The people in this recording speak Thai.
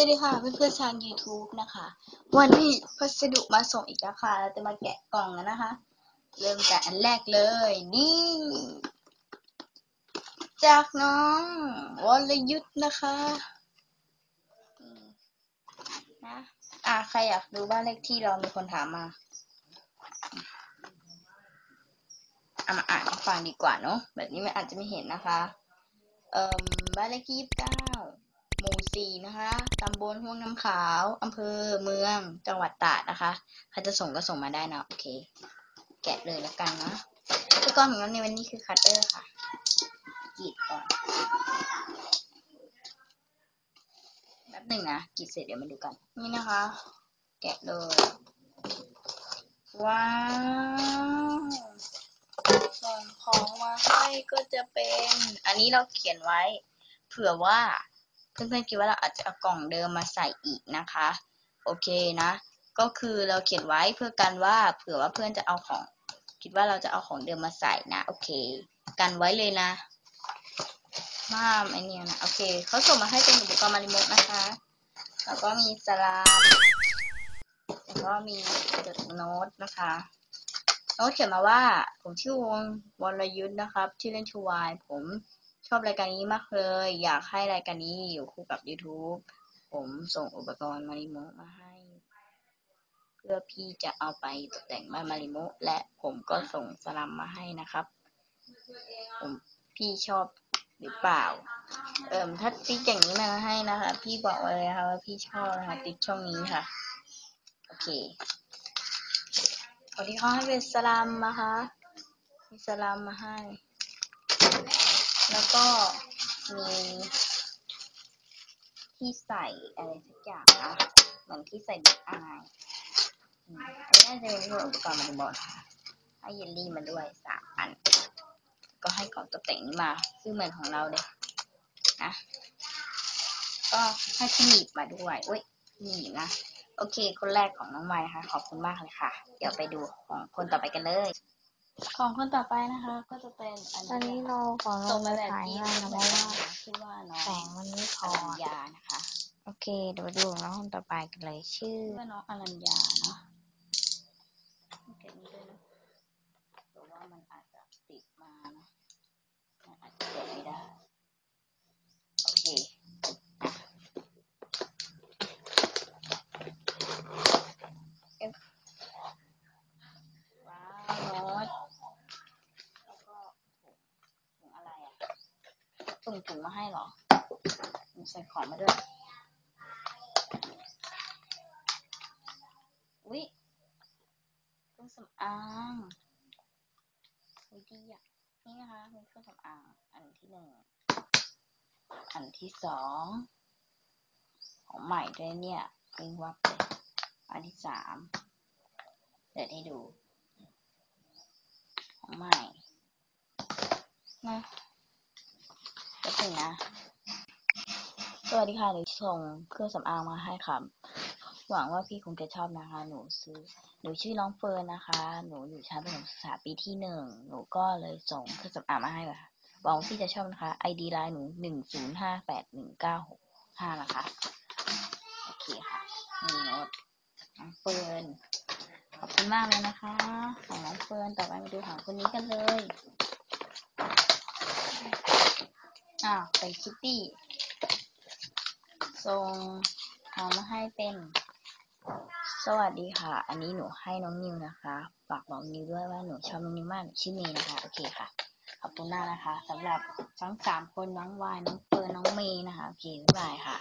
วัสดีค่ะเพื่อนๆชาว YouTube นะคะ วันนี้พัสดุมาส่งอีกแล้วค่ะ เราจะมาแกะกล่องกันนะคะ เริ่มจากอันแรกเลย นี่ จากน้องวรยุทธ์นะคะนะอะใครอยากดูบ้านเลขที่เรามีคนถามมาเอามาอ่านฟังดีกว่าเนาะแบบนี้มันอาจจะไม่เห็นนะคะ เอ่อบ้านเลขที่ยี่สิบเก้า หมู่สี่นะคะตำบลห้วงน้ำขาวอำเภอเมืองจังหวัดตราดนะคะใครจะส่งก็ส่งมาได้นะโอเค แกะเลยแล้วกันนะอุปกรณ์ของเราในวันนี้คือคัตเตอร์ค่ะกรีดก่อนแบบหนึ่งนะกรีดเสร็จเดี๋ยวมาดูกัน นี่นะคะ แกะเลย ว้าวส่งของมาให้ก็จะเป็น อันนี้เราเขียนไว้ เผื่อว่า เพื่อนๆคิดว่าเราอาจจะเอากล่องเดิมมาใส่อีกนะคะ โอเคนะ ก็คือเราเขียนไว้เพื่อกันว่าเผื่อว่าเพื่อนจะเอาของ คิดว่าเราจะเอาของเดิมมาใส่นะโอเค กันไว้เลยนะห้าไอเนี่ยนะโอเคเขาส่งมาให้เป็นอุปกรณ์มาริโมกนะคะ แล้วก็มีสลามแล้วก็มีจดโน้ตนะคะโน้ตเขียนมาว่า ผมชื่อวงวรยุทธ์นะครับ ชื่อเล่นชื่อวายผม ชอบรายการนี้มากเลย อยากให้รายการนี้อยู่คู่กับ YouTube ผมส่งอุปกรณ์มาริโมมาให้ เพื่อพี่จะเอาไปตกแต่งบ้านมาริโมและผมก็ส่งสลัมมาให้นะครับ ผมพี่ชอบหรือเปล่า เอิ่มถ้าติ๊กอย่างนี้มาให้นะคะ พี่บอกเลยค่ะว่าพี่ชอบนะคะติ๊กช่องนี้ค่ะ โอเคคนที่เขาให้เป็นสลัมนะคะมีสลัมมาให้ แล้วก็มีที่ใส่อะไรสักอย่างนะเหมือนที่ใส่เด็กอายอันนี้น่าจะเป็นพวกอุปกรณ์มาริบอลค่ะให้เยลลี่มาด้วยสามอัน ก็ให้ของตกแต่งนี้มา ซึ่งเหมือนของเราเลยนะ ก็ให้พี่หนีบมาด้วยอุ้ยหนีบนะโอเค คนแรกของน้องไม้นะคะขอบคุณมากเลยค่ะ เดี๋ยวไปดูของคนต่อไปกันเลย ของคนต่อไปนะคะ ก็จะเป็นอันตอนนี้นี้เราขอลส่งงมาไปแบบถ่ายที่งานนะเพราะว่าชื่อว่าน้องแสงมันไม่พออรัญญานะคะ โอเคเดี๋ยวมาดูน้องคนต่อไปกันเลยชื่อชื่อว่าน้องอรัญญาเนาะเก็บนี้ด้วยนะแต่ว่ามันอาจจะติดมานะมันอาจจะเปิดไม่ได้ โอเคเอ๊ะว้าวโน้ตแล้วก็ถุงถุงอะไรอะ ถุงถุงมาให้เหรอ ใส่ของมาด้วย อุ๊ยเครื่องสำอางอุ๊ยดีอะ นี่นะคะเป็นเครื่องสำอาง อันที่หนึ่ง อันที่สอง ของใหม่ด้วยเนี่ยวิ่งวับเลยอันที่สาม เดี๋ยวให้ดู ของใหม่นะ แป๊บนึงนะ สวัสดีค่ะหนูส่งเครื่องสำอางมาให้ค่ะ หวังว่าพี่คงจะชอบนะคะ หนูซื้อ หนูชื่อน้องเฟิร์นนะคะ หนูอยู่ชั้นประถมศึกษาปีที่หนึ่ง หนูก็เลยส่งเครื่องสำอางมาให้ค่ะ หวังว่าพี่จะชอบนะคะ ID ไลน์หนูหนึ่งศูนย์ห้าแปดหนึ่งเก้าหกห้านะคะ โอเคค่ะนี่โน้ตน้องเฟิร์นขอบคุณมากเลยนะคะ ของน้องเฟิร์นต่อไปมาดูของคนนี้กันเลย อ่าวเป็นคิตตี้ส่งขอมาให้เป็น สวัสดีค่ะ อันนี้หนูให้น้องนิวนะคะฝากบอกนิวด้วยว่าหนูชอบน้องนิวมากชื่อเมย์นะคะ โอเคค่ะ ขอบคุณมากนะคะสำหรับทั้งสามคนน้องวายน้องเฟิร์นน้องเมย์นะคะ โอเคบ๊ายบายค่ะ